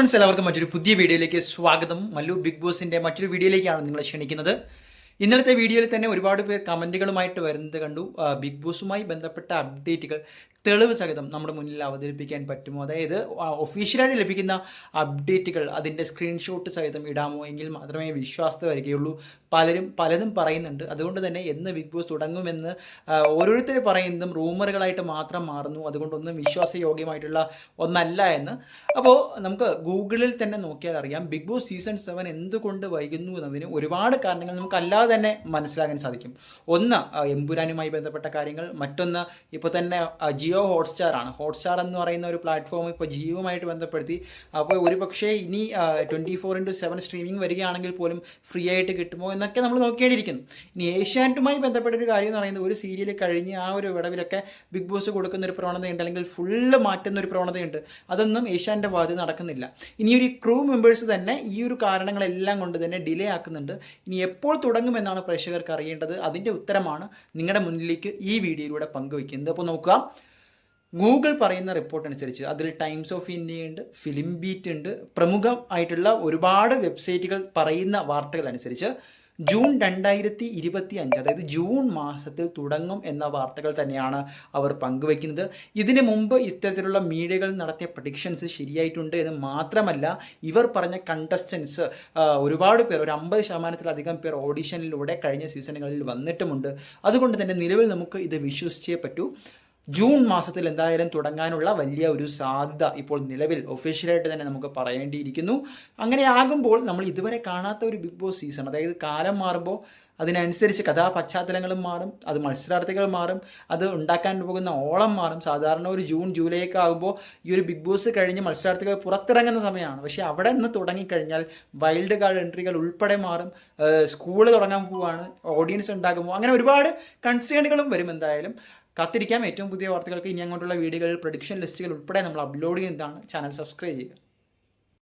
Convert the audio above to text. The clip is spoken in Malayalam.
ഫ്രണ്ട്സ് എല്ലാവർക്കും മറ്റൊരു പുതിയ വീഡിയോയിലേക്ക് സ്വാഗതം. മല്ലു ബിഗ് ബോസിന്റെ മറ്റൊരു വീഡിയോയിലേക്കാണ് നിങ്ങളെ ക്ഷണിക്കുന്നത്. ഇന്നലത്തെ വീഡിയോയിൽ തന്നെ ഒരുപാട് പേർ കമന്റുകളുമായിട്ട് വരുന്നത് കണ്ടു. ബിഗ് ബോസുമായി ബന്ധപ്പെട്ട അപ്ഡേറ്റുകൾ തെളിവ് സഹിതം നമ്മുടെ മുന്നിൽ അവതരിപ്പിക്കാൻ പറ്റുമോ? അതായത് ഒഫീഷ്യലായിട്ട് ലഭിക്കുന്ന അപ്ഡേറ്റുകൾ അതിന്റെ സ്ക്രീൻഷോട്ട് സഹിതം ഇടാമോ എങ്കിൽ മാത്രമേ വിശ്വാസത വരികയുള്ളൂ പലരും പലതും പറയുന്നുണ്ട്. അതുകൊണ്ട് തന്നെ എന്ന് ബിഗ് ബോസ് തുടങ്ങുമെന്ന് ഓരോരുത്തർ പറയുന്നതും റൂമറുകളായിട്ട് മാത്രം മാറുന്നു. അതുകൊണ്ടൊന്നും വിശ്വാസയോഗ്യമായിട്ടുള്ള ഒന്നല്ല എന്ന്. അപ്പോൾ നമുക്ക് ഗൂഗിളിൽ തന്നെ നോക്കിയാൽ അറിയാം ബിഗ് ബോസ് സീസൺ സെവൻ എന്തുകൊണ്ട് വൈകുന്നു എന്നതിന് ഒരുപാട് കാരണങ്ങൾ നമുക്ക് അല്ലാതെ തന്നെ മനസ്സിലാക്കാൻ സാധിക്കും. ഒന്ന് എമ്പുരാനുമായി ബന്ധപ്പെട്ട കാര്യങ്ങൾ. മറ്റൊന്ന് ഇപ്പോൾ തന്നെ ആ, ജിയോ ഹോട്ട്സ്റ്റാർ ആണ്. ഹോട്ട്സ്റ്റാർ എന്ന് പറയുന്ന ഒരു പ്ലാറ്റ്ഫോം ഇപ്പോൾ ജിയോയുമായിട്ട് ബന്ധപ്പെടുത്തി. അപ്പോൾ ഒരു പക്ഷേ ഇനി twenty four into seven streaming വരികയാണെങ്കിൽ പോലും ഫ്രീ ആയിട്ട് കിട്ടുമോ എന്നൊക്കെ നമ്മൾ നോക്കേണ്ടിയിരിക്കുന്നു. ഇനി ഏഷ്യാനെറ്റുമായി ബന്ധപ്പെട്ട ഒരു കാര്യം എന്ന് പറയുന്നത് ഒരു സീരിയൽ കഴിഞ്ഞ് ആ ഒരു വിടവിലൊക്കെ ബിഗ് ബോസ് കൊടുക്കുന്ന ഒരു പ്രവണതയുണ്ട് അല്ലെങ്കിൽ ഫുള്ള് മാറ്റുന്ന ഒരു പ്രവണതയുണ്ട്. അതൊന്നും ഏഷ്യാന്റെ ഭാഗത്ത് നടക്കുന്നില്ല. ഇനി ഒരു ക്രൂ മെമ്പേഴ്സ് തന്നെ ഈ ഒരു കാരണങ്ങളെല്ലാം കൊണ്ട് തന്നെ ഡിലേ ആക്കുന്നുണ്ട്. ഇനി എപ്പോൾ തുടങ്ങുമെന്നാണ് പ്രേക്ഷകർക്ക് അറിയേണ്ടത്? അതിന്റെ ഉത്തരമാണ് നിങ്ങളുടെ മുന്നിലേക്ക് ഈ വീഡിയോയിലൂടെ പങ്കുവയ്ക്കുന്നത്. അപ്പോൾ നോക്കുക. ഗൂഗിൾ പറയുന്ന റിപ്പോർട്ട് അനുസരിച്ച് അതിൽ ടൈംസ് ഓഫ് ഇന്ത്യ ഉണ്ട് ഫിലിം ബീറ്റ് ഉണ്ട് പ്രമുഖമായിട്ടുള്ള ഒരുപാട് വെബ്സൈറ്റുകൾ പറയുന്ന വാർത്തകൾ അനുസരിച്ച് ജൂൺ രണ്ടായിരത്തി ഇരുപത്തി അഞ്ച് അതായത് ജൂൺ മാസത്തിൽ തുടങ്ങും എന്ന വാർത്തകൾ തന്നെയാണ് അവർ പങ്കുവെക്കുന്നത് ഇതിന് മുമ്പ് ഇത്തരത്തിലുള്ള മീഡിയകൾ നടത്തിയ പ്രഡിക്ഷൻസ് ശരിയായിട്ടുണ്ട് എന്ന് മാത്രമല്ല ഇവർ പറഞ്ഞ കണ്ടസ്റ്റൻസ് ഒരുപാട് പേർ ഒരു അമ്പത് ശതമാനത്തിലധികം പേർ ഓഡിഷനിലൂടെ കഴിഞ്ഞ സീസണുകളിൽ വന്നിട്ടുമുണ്ട്. അതുകൊണ്ട് തന്നെ നിലവിൽ നമുക്ക് ഇത് വിശ്വസിച്ചേ പറ്റൂ. ജൂൺ മാസത്തിൽ എന്തായാലും തുടങ്ങാനുള്ള വലിയ ഒരു സാധ്യത ഇപ്പോൾ നിലവിൽ ഒഫീഷ്യലായിട്ട് തന്നെ നമുക്ക് പറയേണ്ടിയിരിക്കുന്നു. അങ്ങനെ ആകുമ്പോൾ നമ്മൾ ഇതുവരെ കാണാത്ത ഒരു ബിഗ് ബോസ് സീസൺ അതായത് കാലം മാറുമ്പോൾ അതിനനുസരിച്ച് കഥാ പശ്ചാത്തലങ്ങളും മാറും അത് മത്സരാർത്ഥികൾ മാറും അത് ഉണ്ടാക്കാൻ പോകുന്ന ഓളം മാറും. സാധാരണ ഒരു ജൂൺ ജൂലൈ ഒക്കെ ആകുമ്പോൾ ഈ ഒരു ബിഗ് ബോസ് കഴിഞ്ഞ് മത്സരാർത്ഥികൾ പുറത്തിറങ്ങുന്ന സമയമാണ്. പക്ഷേ അവിടെ നിന്ന് തുടങ്ങിക്കഴിഞ്ഞാൽ വൈൽഡ് കാർഡ് എൻട്രികൾ ഉൾപ്പെടെ മാറും. സ്കൂൾ തുടങ്ങാൻ പോവുകയാണ് ഓഡിയൻസ് ഉണ്ടാകുമ്പോൾ അങ്ങനെ ഒരുപാട് കൺസേണുകളും വരും എന്തായാലും. കാത്തിരിക്കാം. ഏറ്റവും പുതിയ വാർത്തകൾക്ക് ഇനി അങ്ങോട്ടുള്ള വീഡിയോകൾ പ്രൊഡിക്ഷൻ ലിസ്റ്റുകൾ ഉൾപ്പെടെ നമ്മൾ അപ്ലോഡ് ചെയ്യുന്നതാണ്. ചാനൽ സബ്സ്ക്രൈബ് ചെയ്യുക.